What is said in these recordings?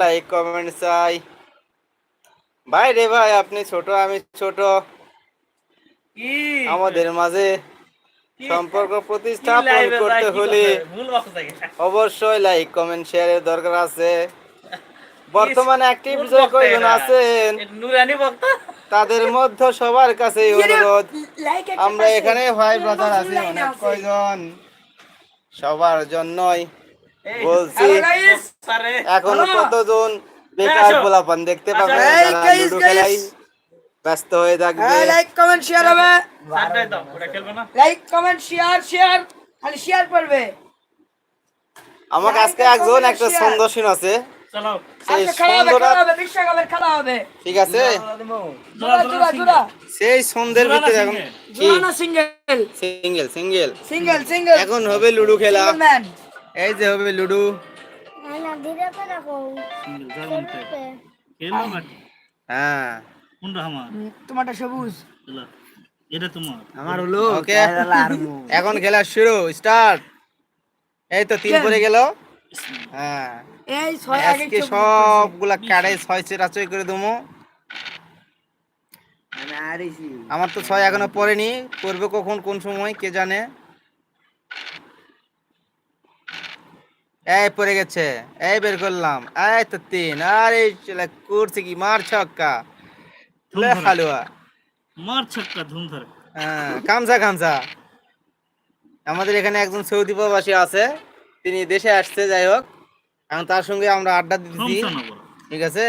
Like comment চাই। ভাই রে ভাই আপনি ছোট আমি ছোট। কি? আমাদের মাঝে সম্পর্ক প্রতিস্থাপন করতে হলে। অবশ্যই লাইক কমেন্ট শেয়ারের দরকার আছে। বর্তমানে অ্যাক্টিভ যে কয়জন আছেন নুরানি বক্তা? তাদের মধ্যে সবার কাছে অনুরোধ। আমরা এখানে ভাই ব্রাদার আছি অনেক কয়জন? সবার জন্যই বলছি। এখন হ্যালো। কতজন বেকার আসো। পোলাপান দেখতে পাবেন? আসো। যারা লুডো খেলাই ব্যস্ত হয়ে থাকবে। লাইক কমেন্ট শেয়ার হবে। সারপ্রাইজ দাও, ওটা খেলব না? লাইক কমেন্ট শেয়ার শেয়ার খালি শেয়ার করবে। আমাকে আজকে একজন একটা আছে। সেই খেলা হবে ঠিক সেই ভিতরে এখন সিঙ্গেল? সিঙ্গেল? Single single. এখন হবে লুডো খেলা। এই যে হবে লুডো। হ্যাঁ। কোনটা আমার? তোমারটা সবুজ। এটা তোমার। আমার হলো ওকে। এখন খেলা শুরু স্টার্ট এই তো তিন পরে গেল। হ্যাঁ। এই ছয় আগে আজকে সবগুলা কাড়ে ছয় করে দেবো আমার তো ছয় এখনও পড়েনি। পড়বে কখন কোন সময় কে জানে? এই পড়ে গেছে এই বের করলাম। এই তো তিন আরে চলে করছে কি? মার ছক্কা। হালুয়া। মার ছক্কা ধুম ধরে। হ্যাঁ কামসা কামসা আমাদের এখানে একজন সৌদি প্রবাসী আছে তিনি দেশে আসছে যাই হোক। এখন তার সঙ্গে আমরা আড্ডা দিতেছি ঠিক আছে?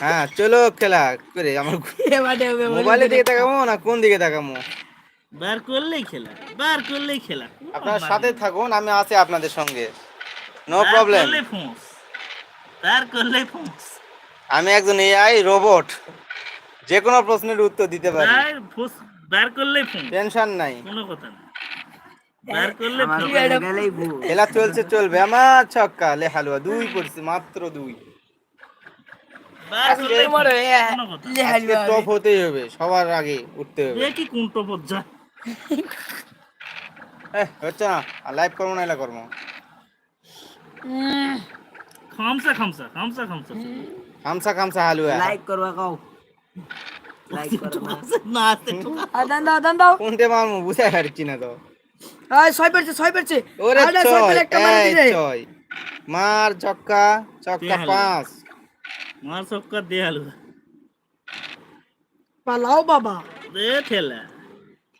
হ্যাঁ চলো খেলা করে আমার মোবাইলের দিকে তাকামো না কোন দিকে তাকাবো? বার করলেই খেলা বার করলেই খেলা। আপনার সাথে থাকুন আমি আছি আপনাদের সঙ্গে। নো প্রবলেম বার করলেই ফোঁস। আমি একজন এআই রোবট যে কোনো প্রশ্নের উত্তর দিতে পারি। বার করলেই ফোঁস। টেনশন নাই। কোনো কথা না। বার করলে। খেলা চলছে চলবে। আমার ছক্কা লে হালুয়া দুই পড়ছে মাত্র দুই। টপ হতেই হবে সবার আগে উঠতে হবে। এ কি কোন টপত যা হচ্ছে না লাইভ করব না এলা করব। খামসা খামসা খামসা খামসা। খামসা খামসা হালুয়া। করবা কও। না আসতে আদান দাও আদান দাও। কোনটে মারমু বুঝাই পারছি না তো। এই ছয় পেরেছে ছয় পেরেছে। ওরে ছয় ছয় একটা মারা দিলে ছয়। মার ছক্কা ছক্কা পাঁচ। মার ছক্কা দে পালাও বাবা। দে ঠেলা।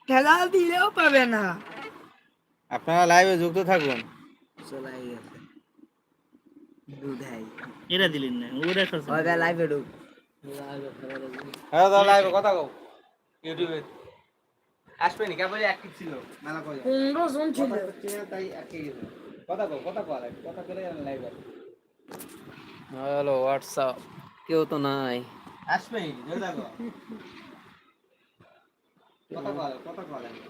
খেলা দিলেও পাবে না। আপনারা লাইভে যুক্ত থাকুন। এরা দিলেন না ওরা খাচ্ছে হ্যাঁ দাও লাইভে কথা কও। ইউটিউবে আসবে নি? কেবল অ্যাক্টিভ ছিল। মেলা কয় পনেরো জন ছিল। তাই গেছে কথা কও কথা কও লাইভ কথা করে লাইভে হ্যালো হোয়াটসঅ্যাপ কেউ তো নাই। আসবে কথা কও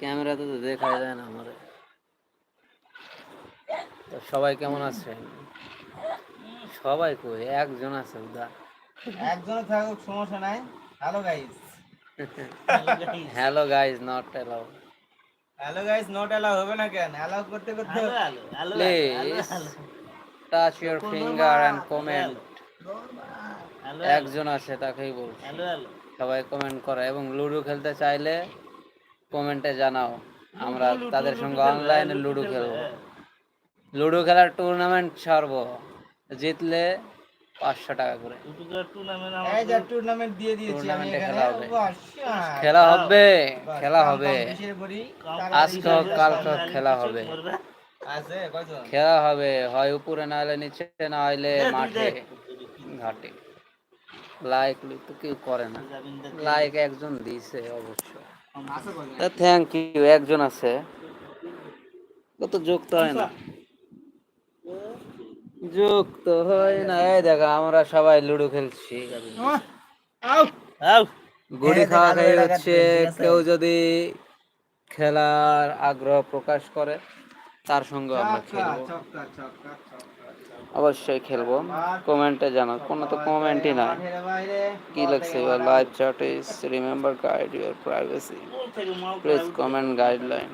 ক্যামেরাতে তো দেখা যায় না আমাদের। তো সবাই কেমন আছে? সবাই কই? একজন আছে উদা। একজন থাকুক সমস্যা নাই। Hello guys hello guys not allow hello guys not allow হবে না কেন? অ্যালাউ করতে করতে আলু please touch your finger and comment একজন আছে তাকেই বলছি। আলু আলু সবাই কমেন্ট করে। এবং লুডো খেলতে চাইলে কমেন্টে জানাও। আমরা তাদের সঙ্গে অনলাইনে লুডো খেলব। লুডো খেলার টুর্নামেন্ট ছাড়বো। জিতলে পাঁচশো টাকা করে। টুর্নামেন্ট দিয়ে দিয়েছি এখানে খেলা হবে। খেলা হবে খেলা আজকে হোক কালকে হোক খেলা হবে। খেলা হবে। হয় উপরে না হলে নিচে না হলে মাঠে ঘাটে। লাইক তো কেউ করে না। লাইক একজন দিছে অবশ্য। থ্যাংক ইউ একজন আছে। কত যুক্ত হয় না। যুক্ত হয় না। এই দেখো আমরা সবাই লুডো খেলছি। গুড়ি খাওয়া খাই হচ্ছে কেউ যদি খেলার আগ্রহ প্রকাশ করে তার সঙ্গে আমরা খেলব। অবশ্যই খেলব। কমেন্টে জানাও। কোনো তো কমেন্টই না কি লাগছে your live chat is remember guide your privacy please comment guideline